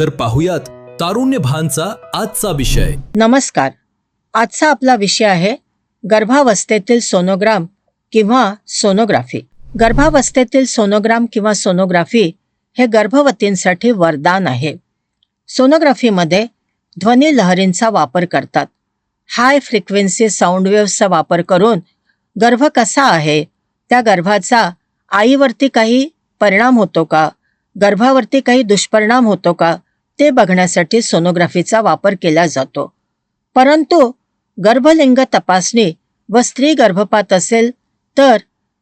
तर पाहुयात तारुण्य भानचा आजचा विषय. नमस्कार. आजचा आपला विषय आहे गर्भावस्थेतील सोनोग्राम किंवा सोनोग्राफी. गर्भावस्थेतील सोनोग्राम किंवा सोनोग्राफी हे गर्भवतींसाठी वरदान आहे. सोनोग्राफीमध्ये ध्वनी लहरींचा वापर करतात. हाय फ्रिक्वेन्सी साऊंडवेव्हचा वापर करून गर्भ कसा आहे त्या गर्भाचा आईवरती काही परिणाम होतो का गर्भावरती काही दुष्परिणाम होतो का ते बघण्यासाठी सोनोग्राफीचा वापर केला जातो. परंतु गर्भलिंग तपासणी व स्त्री गर्भपात असेल तर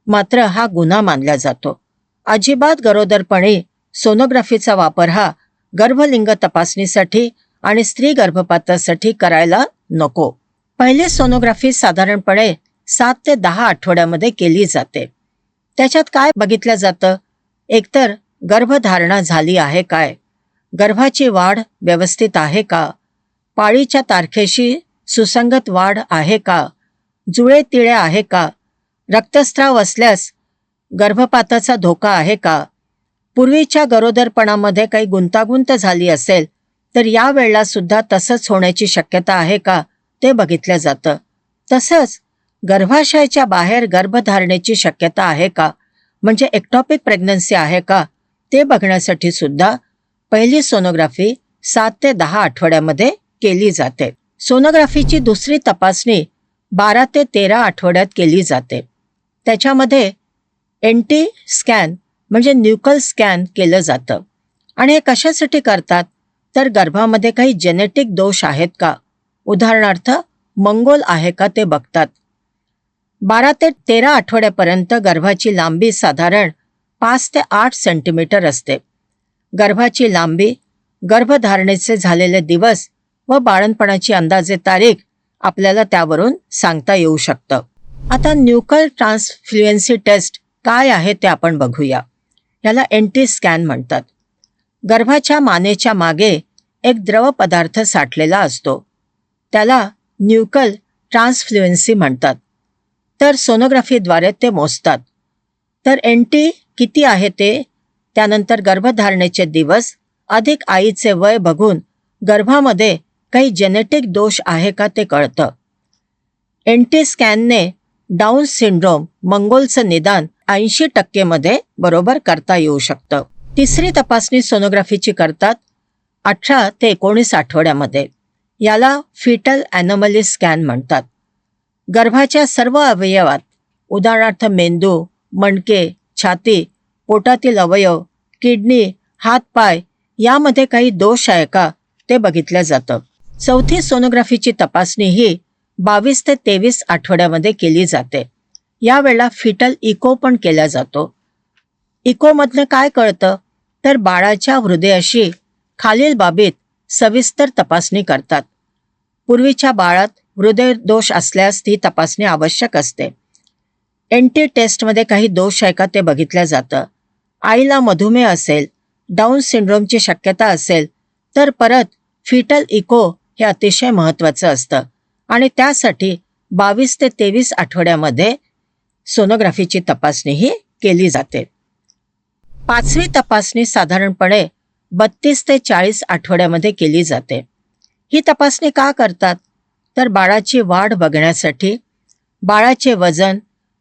मात्र हा गुन्हा मानला जातो. अजिबात गरोदरपणे सोनोग्राफीचा वापर हा गर्भलिंग तपासणीसाठी आणि स्त्री गर्भपातासाठी करायला नको. पहिली सोनोग्राफी साधारणपणे सात ते दहा आठवड्यामध्ये केली जाते. त्याच्यात काय बघितलं जातं? एकतर गर्भधारणा झाली आहे काय? गर्भाची वाढ व्यवस्थित आहे का? पाळीच्या तारखेशी सुसंगत वाढ आहे का? जुळे तिळे आहे का? रक्तस्राव असल्यास गर्भपाताचा धोका आहे का? पूर्वीच्या गरोदरपणामध्ये काही गुंतागुंत झाली असेल तर या वेळेला सुद्धा तसंच होण्याची शक्यता आहे का? ते बघितलं जातं. तसंच गर्भाशयाच्या बाहेर गर्भधारणेची शक्यता आहे का? म्हणजे एक्टॉपिक प्रेग्नन्सी आहे का? ते बघण्यासाठी सुद्धा पहिली सोनोग्राफी सात ते दहा आठवड्यामध्ये केली जाते. सोनोग्राफीची दुसरी तपासणी बारा ते तेरा आठवड्यात केली जाते. त्याच्यामध्ये एंटी स्कॅन म्हणजे न्यूकल स्कॅन केलं जातं. आणि हे कशासाठी करतात? तर गर्भामध्ये काही जेनेटिक दोष आहेत का? उदाहरणार्थ मंगोल आहे का ते बघतात. बारा ते तेरा आठवड्यापर्यंत गर्भाची लांबी साधारण पाच ते आठ सेंटीमीटर असते. गर्भाची लांबी गर्भधारणेचे झालेले दिवस व बाळणपणाची अंदाजे तारीख आपल्याला त्यावरून सांगता येऊ शकतं. आता न्यूकल ट्रान्सफ्लुएन्सी टेस्ट काय आहे ते आपण बघूया. याला एंटी स्कॅन म्हणतात. गर्भाच्या मानेच्या मागे एक द्रव पदार्थ साठलेला असतो. त्याला न्यूकल ट्रान्सफ्लुएन्सी म्हणतात. तर सोनोग्राफीद्वारे ते मोजतात. तर एन टी किती आहे ते त्यानंतर गर्भधारणेचे दिवस अधिक आईचे वय बघून गर्भामध्ये काही जेनेटिक दोष आहे का ते कळतं. एंटी स्कॅनने डाऊन सिंड्रोम मंगोलचं निदान ऐंशी टक्केमध्ये बरोबर करता येऊ शकतं. तिसरी तपासणी सोनोग्राफीची करतात अठरा ते एकोणीस आठवड्यामध्ये. याला फिटल ॲनोमली स्कॅन म्हणतात. गर्भाच्या सर्व अवयवात उदाहरणार्थ मेंदू मणके छाती पोटातील अवयव किडनी हातपाय यामध्ये काही दोष आहे का? ते बघितलं जातं. चौथी सोनोग्राफीची तपासणी ही बावीस ते तेवीस आठवड्यामध्ये केली जाते. यावेळेला फिटल इको पण केला जातो. इकोमधनं काय कळतं? तर बाळाच्या हृदयाशी खालील बाबीत सविस्तर तपासणी करतात. पूर्वीच्या बाळात हृदय दोष असल्यास ती तपासणी आवश्यक असते. एन टी टेस्टमध्ये काही दोष आहे का ते बघितलं जातं. आईला मधुमेह असेल डाऊन सिंड्रोमची शक्यता असेल तर परत फिटल इको हे अतिशय महत्त्वाचं असतं. आणि त्यासाठी बावीस ते तेवीस आठवड्यामध्ये सोनोग्राफीची तपासणी ही केली जाते. पाचवी तपासणी साधारणपणे बत्तीस ते चाळीस आठवड्यामध्ये केली जाते. ही तपासणी का करतात? तर बाळाची वाढ बघण्यासाठी. बाळाचे वजन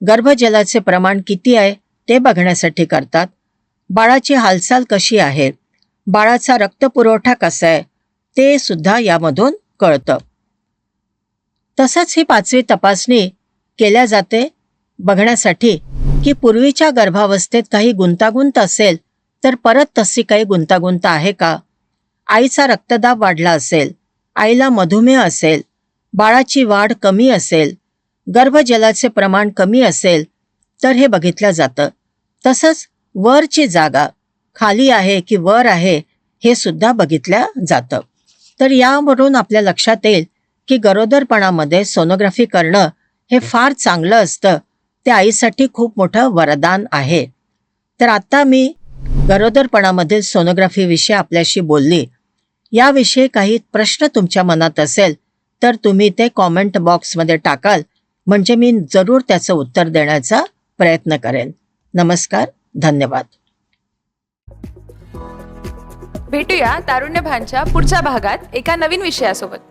गर्भजलाचे प्रमाण किती आहे ते बघण्यासाठी करतात. बाळाची हालचाल कशी आहे? बाळाचा रक्तपुरवठा कसा आहे? ते सुद्धा यामधून कळतं. तसंच ही पाचवी तपासणी केल्या जाते. बघण्यासाठी की पूर्वीच्या गर्भावस्थेत काही गुंतागुंत असेल तर परत तशी काही गुंतागुंत आहे का? आईचा रक्तदाब वाढला असेल आईला मधुमेह असेल बाळाची वाढ कमी असेल गर्भजलाचे प्रमाण कमी असेल तर हे बघितलं जातं. तसंच वरची जागा खाली आहे की वर आहे हे सुद्धा बघितलं जातं. तर यावरून आपल्या लक्षात येईल की गरोदरपणामध्ये सोनोग्राफी करणं हे फार चांगलं असतं. ते आईसाठी खूप मोठं वरदान आहे. तर आता मी गरोदरपणामधील सोनोग्राफीविषयी आपल्याशी बोलली. याविषयी काही प्रश्न तुमच्या मनात असेल तर तुम्ही ते कॉमेंट बॉक्समध्ये टाकाल. म्हणजे मी जरूर त्याचं उत्तर देण्याचा प्रयत्न करेन. नमस्कार. धन्यवाद. भेटूया तारुण्य भानच्या पुढच्या भागात एका नवीन विषयासोबत.